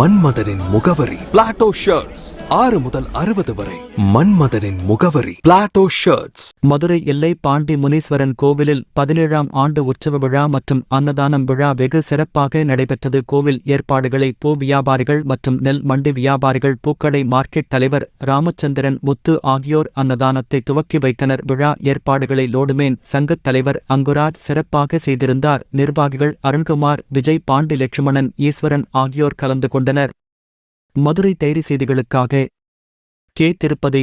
மன்மதனின் முகவரி. Plato shirts ஆறு முதல் அறுபது வரை. மன்மதனின் முகவரி. பிளாட்டோ ஷர்ட்ஸ் மதுரை எல்லை பாண்டி முனீஸ்வரன் கோவிலில் பதினேழாம் ஆண்டு உற்சவ விழா மற்றும் அன்னதானம் விழா வெகு சிறப்பாக நடைபெற்றது. கோவில் ஏற்பாடுகளை பூ வியாபாரிகள் மற்றும் நெல் மண்டி வியாபாரிகள் பூக்கடை மார்க்கெட் தலைவர் ராமச்சந்திரன் முத்து ஆகியோர் அன்னதானத்தை துவக்கி வைத்தனர். விழா ஏற்பாடுகளை லோடுமேன் சங்கத் தலைவர் அங்குராஜ் சிறப்பாக செய்திருந்தார். நிர்வாகிகள் அருண்குமார் விஜய் பாண்டி லட்சுமணன் ஈஸ்வரன் ஆகியோர் கலந்து கொண்டனர். மதுரை டைரி செய்திகளுக்காக K Tirupati